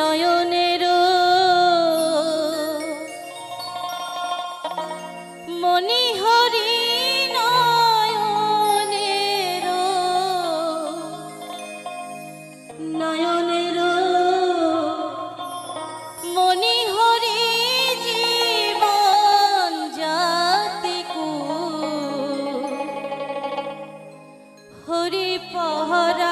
নয়নের। মনি হরি নয়নের। নয়নের। মনি হরি জীবন জাতি হরি পহরা